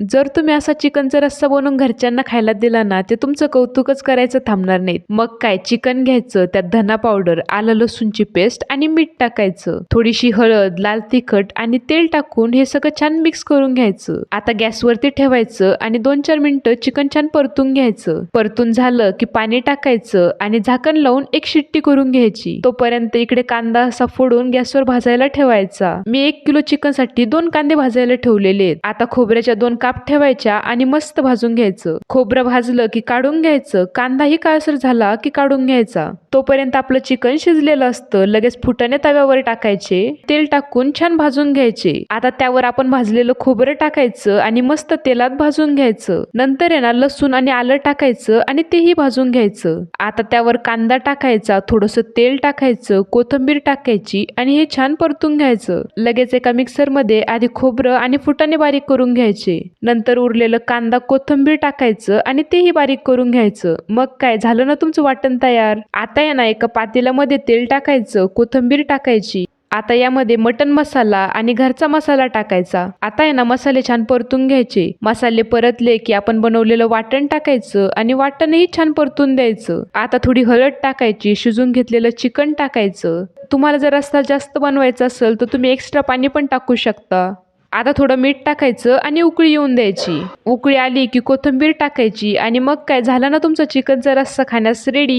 जर तुम्ही असा चिकनचा रस्सा बनवून घरच्यांना खायला दिला ना ते तुमचं कौतुकच करायचं थांबणार नाहीत. मग काय? चिकन घ्यायचं त्यात धना पावडर आलं लसूणची पेस्ट आणि मीठ टाकायचं. थोडीशी हळद लाल तिखट आणि तेल टाकून हे सगळं छान मिक्स करून घ्यायचं. आता गॅसवरती ठेवायचं आणि दोन चार मिनिटं चिकन छान परतून घ्यायचं. परतून झालं की पाणी टाकायचं आणि झाकण लावून एक शिट्टी करून घ्यायची. तोपर्यंत इकडे कांदा असा फोडून गॅसवर भाजायला ठेवायचा. मी एक किलो चिकनसाठी दोन कांदे भाजायला ठेवलेले आहेत. आता खोबऱ्याच्या दोन काप ठेवायच्या आणि मस्त भाजून घ्यायचं. खोबरं भाजलं की काढून घ्यायचं. कांदाही काळसर झाला की काढून घ्यायचा. तोपर्यंत आपलं चिकन शिजलेलं असतं. लगेच फुटाणे तव्यावर टाकायचे. तेल टाकून छान भाजून घ्यायचे. आता त्यावर आपण भाजलेलं खोबरं टाकायचं आणि मस्त तेलात भाजून घ्यायचं. नंतर आहे ना लसूण आणि आलं टाकायचं आणि तेही भाजून घ्यायचं. आता त्यावर कांदा टाकायचा थोडस तेल टाकायचं कोथिंबीर टाकायची आणि हे छान परतून घ्यायचं. लगेच एका मिक्सरमध्ये आधी खोबरं आणि फुटाणे बारीक करून घ्यायचे. नंतर उरलेलं कांदा कोथिंबीर टाकायचं आणि तेही बारीक करून घ्यायचं. मग काय झालं ना तुमचं वाटण तयार? आता या ना एका पातेल्यामध्ये तेल टाकायचं कोथिंबीर टाकायची. आता यामध्ये मटन मसाला आणि घरचा मसाला टाकायचा. आता आहे ना मसाले छान परतून घ्यायचे. मसाले परतले की आपण बनवलेलं वाटण टाकायचं आणि वाटणही छान परतून द्यायचं. आता थोडी हळद टाकायची शिजून घेतलेलं चिकन टाकायचं. तुम्हाला जर रस्ता जास्त बनवायचा असेल तर तुम्ही एक्स्ट्रा पाणी पण टाकू शकता. आता थोडं मीठ टाकायचं आणि उकळी येऊन द्यायची. उकळी आली की कोथिंबीर टाकायची आणि मग काय झालं ना तुमचं चिकनचा रस्सा खाण्यास रेडी